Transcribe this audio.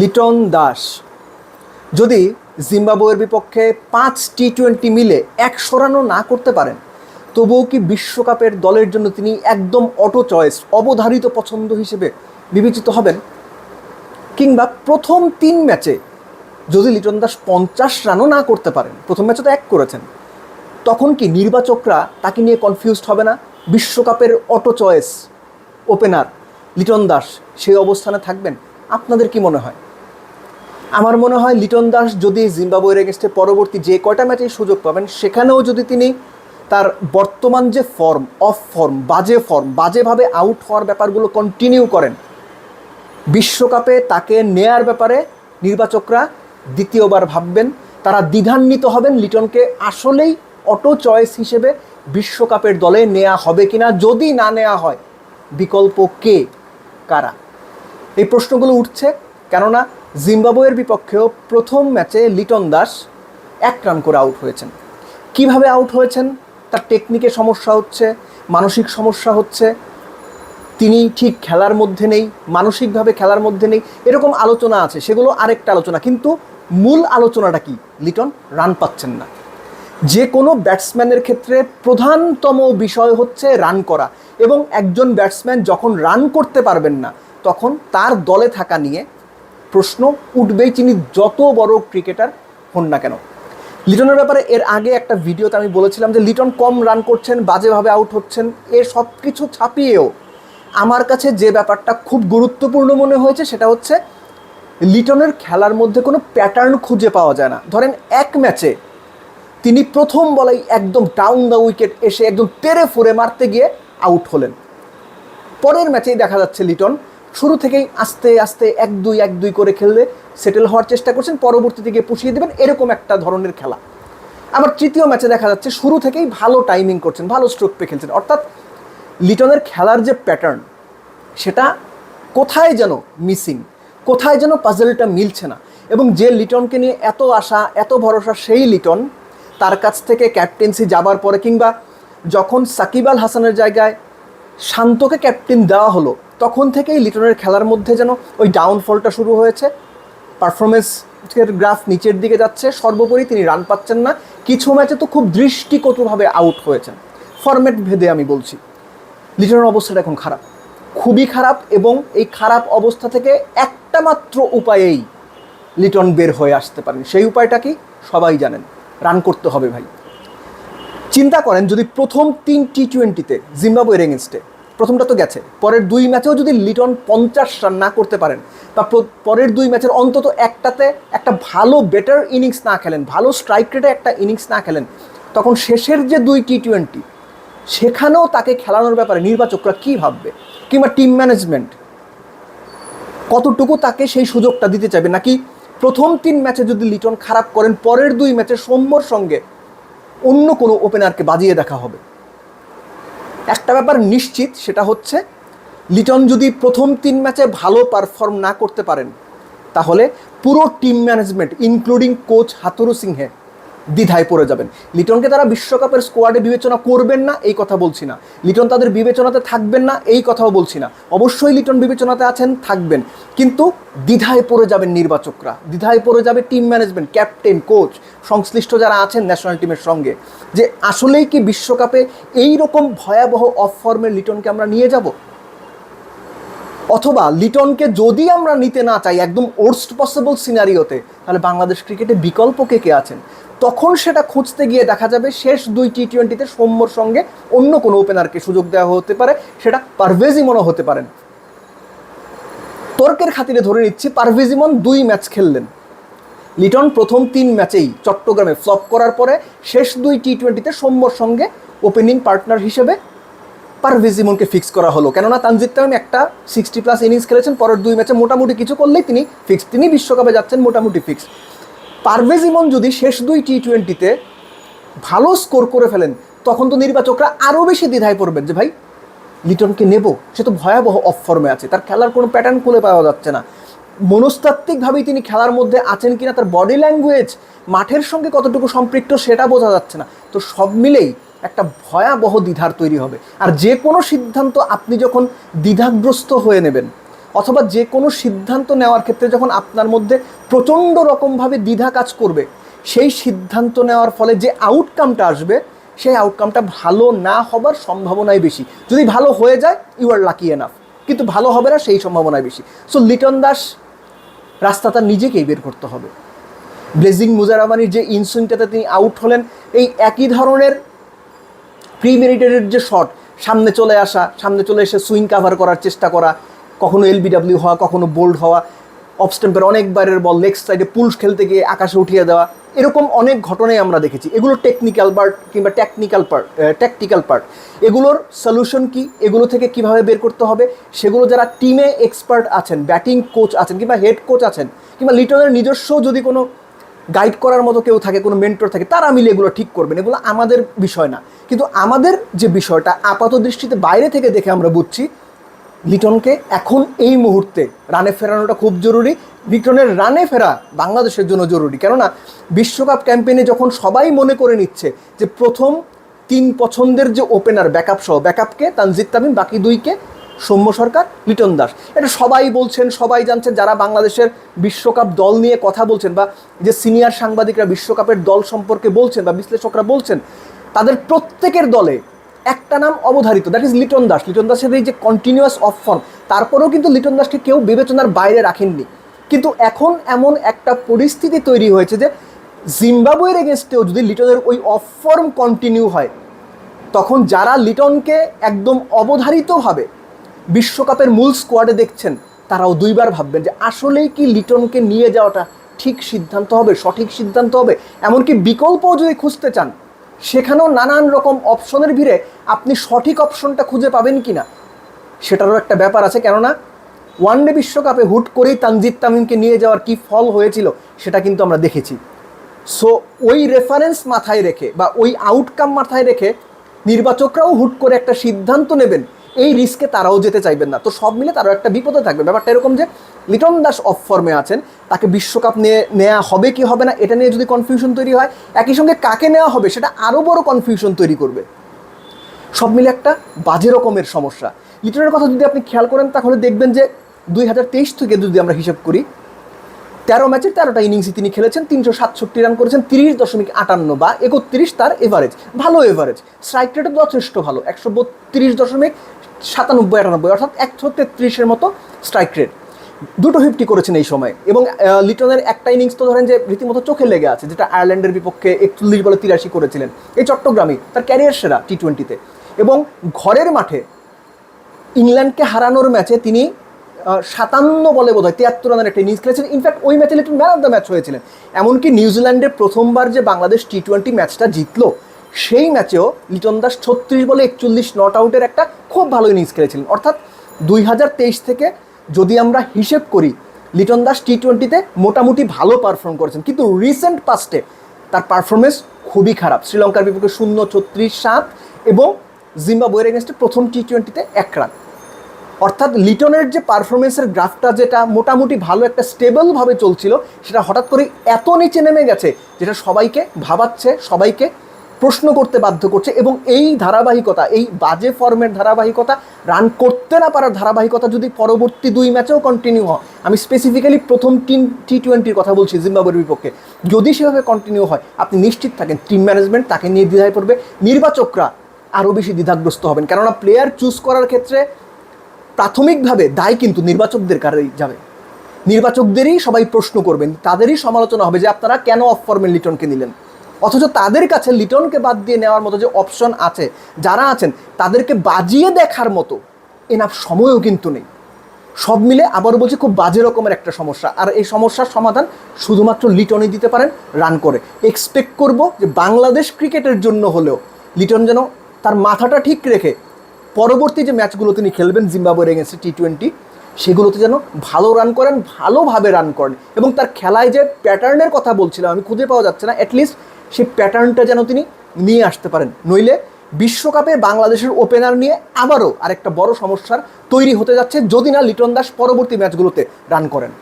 লিটন দাস। যদি জিম্বাবুয়ের বিপক্ষে পাঁচ টি টোয়েন্টি মিলে একশো রানও না করতে পারেন, তবুও কি বিশ্বকাপের দলের জন্য তিনি একদম অটো চয়েস, অবধারিত পছন্দ হিসেবে বিবেচিত হবেন? কিংবা প্রথম তিন ম্যাচে যদি লিটন দাস পঞ্চাশ রানও না করতে পারেন, প্রথম ম্যাচে তো এক করেছেন, তখন কি নির্বাচকরা তাকে নিয়ে কনফিউজড হবে না? বিশ্বকাপের auto choice opener Liton Das সেই অবস্থানে থাকবেন? আপনাদের কি মনে হয়? আমার মনে হয় লিটন দাস যদি জিম্বাবুয়ের এগেনস্টে পরবর্তী যে কয়টা ম্যাচে সুযোগ পাবেন, সেখানেও যদি তিনি তার বর্তমান যে ফর্ম অফ ফর্ম বাজে ফর্ম বাজেভাবে আউট হওয়ার ব্যাপারগুলো কন্টিনিউ করেন, বিশ্বকাপে তাকে নেয়ার ব্যাপারে নির্বাচকরা দ্বিতীয়বার ভাববেন, তারা দ্বিধান্বিত হবেন লিটনকে আসলেই অটো চয়েস হিসেবে বিশ্বকাপের দলে নেওয়া হবে কিনা, যদি না নেওয়া হয়, বিকল্প কে? কারা? এই প্রশ্নগুলো উঠছে, কেননা জিম্বাবুয়ের বিপক্ষেও প্রথম ম্যাচে লিটন দাস এক রান করে আউট হয়েছেন। কীভাবে আউট হয়েছেন? তার টেকনিকে সমস্যা হচ্ছে, মানসিক সমস্যা হচ্ছে, তিনি ঠিক খেলার মধ্যে নেই, মানসিকভাবে খেলার মধ্যে নেই, এরকম আলোচনা আছে, সেগুলো আরেকটা আলোচনা। কিন্তু মূল আলোচনাটা কি? লিটন, রান পাচ্ছেন না। যে কোনো ব্যাটসম্যানের ক্ষেত্রে প্রধানতম বিষয় হচ্ছে রান করা, এবং একজন ব্যাটসম্যান যখন রান করতে পারবেন না তখন তার দলে থাকা নিয়ে প্রশ্ন উঠবেই তিনি যত বড় ক্রিকেটার হন না কেন। লিটনের ব্যাপারে এর আগে একটা ভিডিওতে আমি বলেছিলাম যে লিটন কম রান করছেন, বাজেভাবে আউট হচ্ছেন, এ সব কিছু ছাপিয়েও আমার কাছে যে ব্যাপারটা খুব গুরুত্বপূর্ণ মনে হয়েছে সেটা হচ্ছে লিটনের খেলার মধ্যে কোনো প্যাটার্ন খুঁজে পাওয়া যায় না। ধরেন এক ম্যাচে তিনি প্রথম বলেই একদম ডাউন দ্য উইকেট এসে একদম তেরে ফুরে মারতে গিয়ে আউট হলেন। পরের ম্যাচেই দেখা যাচ্ছে লিটন শুরু থেকেই আস্তে আস্তে এক দুই এক দুই করে খেললে সেটেল হওয়ার চেষ্টা করছেন। পরবর্তীতে গিয়ে পুষিয়ে দেবেন এরকম একটা ধরনের খেলা। আবার তৃতীয় ম্যাচে দেখা যাচ্ছে শুরু থেকেই ভালো টাইমিং করছেন, ভালো স্ট্রোক পে খেলছেন। অর্থাৎ লিটনের খেলার যে প্যাটার্ন সেটা কোথায় যেন মিসিং কোথায় যেন পাজলটা মিলছে না। এবং যে লিটনকে নিয়ে এত আশা, এত ভরসা, সেই লিটন তার কাছ থেকে ক্যাপ্টেন্সি যাবার পরে কিংবা যখন সাকিব আল হাসানের জায়গায় শান্তকে ক্যাপ্টেন দেওয়া হলো তখন থেকেই লিটনের খেলার মধ্যে যেন ওই ডাউনফলটা শুরু হয়েছে। পারফরমেন্স গ্রাফ নিচের দিকে যাচ্ছে, সর্বোপরি তিনি রান পাচ্ছেন না। কিছু ম্যাচে তো খুব দৃষ্টিকটুভাবে আউট হয়েছেন। ফরম্যাট ভেদে আমি বলছি। লিটনের অবস্থাটা এখন খারাপ। খুবই খারাপ এবং এই খারাপ অবস্থা থেকে একটা মাত্র উপায়েই লিটন বের হয়ে আসতে পারেন। সেই উপায়টা কি? সবাই জানেন। রান করতে হবে ভাই। চিন্তা করেন, যদি প্রথম তিন টি টোয়েন্টিতে জিম্বাবুয়ের এগেনস্টে প্রথমটা তো গেছে। পরের দুই ম্যাচেও যদি লিটন পঞ্চাশ রান না করতে পারেন, বা পরের দুই ম্যাচের অন্তত একটাতে একটা ভালো বেটার ইনিংস না খেলেন, ভালো স্ট্রাইক রেটে একটা ইনিংস না খেলেন, তখন শেষের যে দুই টি টোয়েন্টি সেখানেও তাকে খেলানোর ব্যাপারে নির্বাচকরা কী ভাববে? কিংবা টিম ম্যানেজমেন্ট কতটুকু তাকে সেই সুযোগটা দিতে চাইবে? নাকি প্রথম তিন ম্যাচে যদি লিটন খারাপ করেন, পরের দুই ম্যাচে সৌম্যর সঙ্গে অন্য কোনো ওপেনারকে বাজিয়ে দেখা হবে? একটা ব্যাপার নিশ্চিত, সেটা হচ্ছে লিটন যদি প্রথম তিন ম্যাচে ভালো পারফর্ম না করতে পারেন, তাহলে পুরো team management including coach Hathurusinghe দ্বিধায় পড়ে যাবেন। লিটনকে তারা বিশ্বকাপের স্কোয়াডে বিবেচনা করবেন না, এই কথা বলছি না। লিটন তাদের বিবেচনাতে থাকবেন না, এই কথাও বলছি না। অবশ্যই লিটন বিবেচনাতে আছেন, থাকবেন। কিন্তু দ্বিধায় পড়ে যাবেন নির্বাচকরা। দ্বিধায় পড়ে যাবে টিম ম্যানেজমেন্ট ক্যাপ্টেন কোচ সংশ্লিষ্ট যারা আছেন ন্যাশনাল টিমের সঙ্গে। যে আসলেই কি বিশ্বকাপে এই রকম ভয়াবহ অফ ফর্মের লিটনকে আমরা নিয়ে যাব? অথবা লিটনকে যদি আমরা নিতে না চাই একদম ওর্স্ট পসিবল সিনারিওতে তাহলে বাংলাদেশ ক্রিকেটে বিকল্প কে কে আছেন? তখন সেটা খুঁজতে গিয়ে দেখা যাবে শেষ দুই টি টোয়েন্টিতে সৌম্যর সঙ্গে অন্য কোনো ওপেনারকে সুযোগ দেওয়া হতে পারে, সেটা পারভেজ ইমনও হতে পারেন। তর্কের খাতিরে ধরে নিচ্ছি পারভেজ ইমন দুই ম্যাচ খেললেন। লিটন প্রথম তিন ম্যাচেই চট্টগ্রামে ফ্লপ করার পরে শেষ দুই টি টোয়েন্টিতে সৌম্যর সঙ্গে ওপেনিং পার্টনার হিসেবে পারভেজ ইমনকে ফিক্স করা হলো। কেননা তানজিদ তামিম একটা সিক্সটি প্লাস ইনিংস খেলেছেন, পরের দুই ম্যাচে মোটামুটি কিছু করলেই তিনি ফিক্স তিনি বিশ্বকাপে যাচ্ছেন মোটামুটি ফিক্স পারভেজ ইমন যদি শেষ দুই টি টোয়েন্টিতে ভালো স্কোর করে ফেলেন, তখন তো নির্বাচকরা আরও বেশি দ্বিধায় পড়বেন যে ভাই, লিটনকে নেব। সে তো ভয়াবহ অফ ফর্মে আছে। তার খেলার কোনো প্যাটার্ন খুলে পাওয়া যাচ্ছে না। মনস্তাত্ত্বিকভাবেই তিনি খেলার মধ্যে আছেন কিনা, তার বডি ল্যাঙ্গুয়েজ মাঠের সঙ্গে কতটুকু সম্পৃক্ত সেটা বোঝা যাচ্ছে না। তো সব মিলেই একটা ভয়াবহ দ্বিধার তৈরি হবে। আর যে কোনো সিদ্ধান্ত আপনি যখন দ্বিধাগ্রস্ত হয়ে নেবেন অথবা যে কোনো সিদ্ধান্ত নেওয়ার ক্ষেত্রে যখন আপনার মধ্যে প্রচণ্ড রকমভাবে দ্বিধা কাজ করবে, সেই সিদ্ধান্ত নেওয়ার ফলে যে আউটকামটা আসবে, সেই আউটকামটা ভালো না হবার সম্ভাবনাই বেশি। যদি ভালো হয়ে যায় ইউ আর লাকি এনাফ কিন্তু ভালো হবে না, সেই সম্ভাবনাই বেশি। সো লিটন দাস রাস্তাটা নিজেকেই বের করতে হবে। ব্লেজিং মুজারাবানির যে ইনসুইংটাতে তিনি আউট হলেন, এই একই ধরনের প্রিমেরিটেডের যে শট সামনে চলে আসা, সামনে চলে এসে সুইং কাভার করার চেষ্টা করা কখনো এলবিডাব্লিউ হওয়া, কখনো বোল্ড হওয়া অফ স্টেম্পের অনেকবারের বল লেগ সাইডে পুলস খেলতে গিয়ে আকাশে উঠিয়ে দেওয়া, এরকম অনেক ঘটনাই আমরা দেখেছি। এগুলো টেকনিক্যাল পার্ট কিংবা টেকনিক্যাল পার্ট ট্যাকটিক্যাল পার্ট এগুলোর সলিউশন কি? এগুলো থেকে কীভাবে বের করতে হবে? সেগুলো যারা টিমে এক্সপার্ট আছেন ব্যাটিং কোচ আছেন কিংবা হেড কোচ আছেন, কিংবা লিটনের নিজস্ব যদি কোনো গাইড করার মতো কেউ থাকে, কোনো মেন্টর থাকে, তারা মিলে এগুলো ঠিক করবেন। এগুলো আমাদের বিষয় না। কিন্তু আমাদের যে বিষয়টা, আপাত দৃষ্টিতে বাইরে থেকে দেখে আমরা বুঝছি লিটনকে এখন এই মুহূর্তে রানে ফেরানোটা খুব জরুরি। লিটনের রানে ফেরা বাংলাদেশের জন্য জরুরি। কেননা বিশ্বকাপ ক্যাম্পেইনে যখন সবাই মনে করে নিচ্ছে যে প্রথম তিন পছন্দের যে ওপেনার ব্যাকআপ সহ, ব্যাকআপকে তানজিদ তামিম, বাকি দুইকে সৌম্য সরকার, লিটন দাস। এটা সবাই বলছেন, সবাই জানছেন, যারা বাংলাদেশের বিশ্বকাপ দল নিয়ে কথা বলছেন বা যে সিনিয়র সাংবাদিকরা বিশ্বকাপের দল সম্পর্কে বলছেন বা বিশ্লেষকরা বলছেন, তাদের প্রত্যেকের দলে একটা নাম অবধারিত দ্যাট ইজ লিটন দাস। লিটন দাসের এই যে কন্টিনিউয়াস অফ ফর্ম তারপরেও কিন্তু লিটন দাসকে কেউ বিবেচনার বাইরে রাখেননি। কিন্তু এখন এমন একটা পরিস্থিতি তৈরি হয়েছে যে জিম্বাবুয়ের এগেনস্টেও যদি লিটনের ওই অফ ফর্ম কন্টিনিউ হয়, তখন যারা লিটনকে একদম অবধারিতভাবে বিশ্বকাপের মূল স্কোয়াডে দেখছেন, তারাও দুইবার ভাববেন যে আসলেই কি লিটনকে নিয়ে যাওয়াটা ঠিক সিদ্ধান্ত হবে, সঠিক সিদ্ধান্ত হবে? এমনকি বিকল্পও যদি খুঁজতে চান সেখানেও নানান রকম অপশনের ভিড়ে আপনি সঠিক অপশনটা খুঁজে পাবেন কি না সেটারও একটা ব্যাপার আছে, কেননা ওয়ানডে বিশ্বকাপে হুট করেই তানজিদ তামিমকে নিয়ে যাওয়ার কি ফল হয়েছিল সেটা কিন্তু আমরা দেখেছি। সো ওই রেফারেন্স মাথায় রেখে বা ওই আউটকাম মাথায় রেখে নির্বাচকরাও হুট করে একটা সিদ্ধান্ত নেবেন এই রিস্কে তারাও যেতে চাইবেন না। তো সব মিলে তারাও একটা বিপদে থাকবে। ব্যাপারটা এরকম যে, লিটন দাস অফ ফর্মে আছেন, তাকে বিশ্বকাপ নিয়ে নেওয়া হবে কি হবে না, এটা নিয়ে যদি কনফিউশন তৈরি হয়, একই সঙ্গে কাকে নেওয়া হবে সেটা আরও বড় কনফিউশন তৈরি করবে। সব মিলে একটা বাজে রকমের সমস্যা। লিটনের কথা যদি আপনি খেয়াল করেন, তাহলে দেখবেন যে, দুই হাজার তেইশ থেকে যদি আমরা হিসাব করি তেরো ম্যাচের তেরোটা ইনিংসে তিনি খেলেছেন, তিনশো সাতষট্টি রান করেছেন, তিরিশ দশমিক আটান্ন বা একত্রিশ তার এভারেজ ভালো এভারেজ স্ট্রাইক রেটও যথেষ্ট ভালো, একশো বত্রিশ দশমিক সাতানব্বই, আটানব্বই, অর্থাৎ একশো তেত্রিশের মতো স্ট্রাইক রেট দুটো ফিফটি করেছেন এই সময় এবং লিটনের একটা ইনিংস তো ধরেন যে রীতিমতো চোখে লেগে আছে, যেটা আয়ারল্যান্ডের বিপক্ষে একচল্লিশ বলে তিরাশি করেছিলেন। এই চট্টগ্রামে তার ক্যারিয়ার সেরা টি টোয়েন্টিতে এবং ঘরের মাঠে ইংল্যান্ডকে হারানোর ম্যাচে তিনি সাতান্ন বলে বোধ হয় তিয়াত্তর রানের একটা ইনিংস খেলেছেন ইনফ্যাক্ট ওই ম্যাচে Liton man of the match হয়েছিলেন। এমনকি নিউজিল্যান্ডের প্রথমবার যে বাংলাদেশ টি টোয়েন্টি ম্যাচটা জিতলো, সেই ম্যাচেও লিটন দাস ছত্রিশ বলে একচল্লিশ নট আউটের একটা খুব ভালো ইনিংস খেলেছিলেন। অর্থাৎ দুই হাজার তেইশ থেকে যদি আমরা হিসেব করি, লিটন দাস টি টোয়েন্টিতে মোটামুটি ভালো পারফর্ম করেছেন। কিন্তু রিসেন্ট পাস্টে তার পারফরমেন্স খুবই খারাপ। শ্রীলঙ্কার বিপক্ষে শূন্য ছত্রিশ সাত এবং জিম্বাবুয়ের এগেনস্টে প্রথম টি টোয়েন্টিতে এক রান। অর্থাৎ লিটনের যে পারফরমেন্সের গ্রাফটা যেটা মোটামুটি ভালো একটা স্টেবলভাবে চলছিল, সেটা হঠাৎ করে এত নিচে নেমে গেছে, যেটা সবাইকে ভাবাচ্ছে, সবাইকে প্রশ্ন করতে বাধ্য করছে এবং এই ধারাবাহিকতা, এই বাজে ফর্মের ধারাবাহিকতা রান করতে না পারার ধারাবাহিকতা যদি পরবর্তী দুই ম্যাচেও কন্টিনিউ হয়, আমি স্পেসিফিক্যালি প্রথম টিম টি টোয়েন্টির কথা বলছি জিম্বাবুয়ের বিপক্ষে, যদি সেভাবে কন্টিনিউ হয়, আপনি নিশ্চিত থাকেন টিম ম্যানেজমেন্ট তাকে নিয়ে দ্বিধায় পড়বে নির্বাচকরা আরও বেশি দ্বিধাগ্রস্ত হবেন। কেননা প্লেয়ার চুজ করার ক্ষেত্রে প্রাথমিকভাবে দায় কিন্তু নির্বাচকদের কারেই যাবে। নির্বাচকদেরই সবাই প্রশ্ন করবেন, তাদেরই সমালোচনা হবে যে আপনারা কেন অফ ফর্মে লিটনকে নিলেন? অথচ তাদের কাছে লিটনকে বাদ দিয়ে নেওয়ার মতো যে অপশন আছে, যারা আছেন, তাদেরকে বাজিয়ে দেখার মতো এনাফ সময়ও কিন্তু নেই। সব মিলে আবার বলছি, খুব বাজে রকমের একটা সমস্যা। আর এই সমস্যার সমাধান শুধুমাত্র লিটনই দিতে পারেন রান করে। এক্সপেক্ট করব যে বাংলাদেশ ক্রিকেটের জন্য হলেও লিটন যেন তার মাথাটা ঠিক রেখে পরবর্তী যে ম্যাচগুলো তিনি খেলবেন জিম্বাবুয়ের এগেন্সে টি টোয়েন্টি সেগুলোতে যেন ভালো রান করেন, ভালোভাবে রান করেন। এবং তার খেলায় যে প্যাটার্নের কথা বলছিলাম, আমি খুঁজে পাওয়া যাচ্ছে না অ্যাটলিস্ট সেই প্যাটার্নটা যেন তিনি নিয়ে আসতে পারেন। নইলে বিশ্বকাপে বাংলাদেশের ওপেনার নিয়ে আবারও আরেকটা বড় সমস্যার তৈরি হতে যাচ্ছে যদি না লিটন দাস পরবর্তী ম্যাচগুলোতে রান করেন।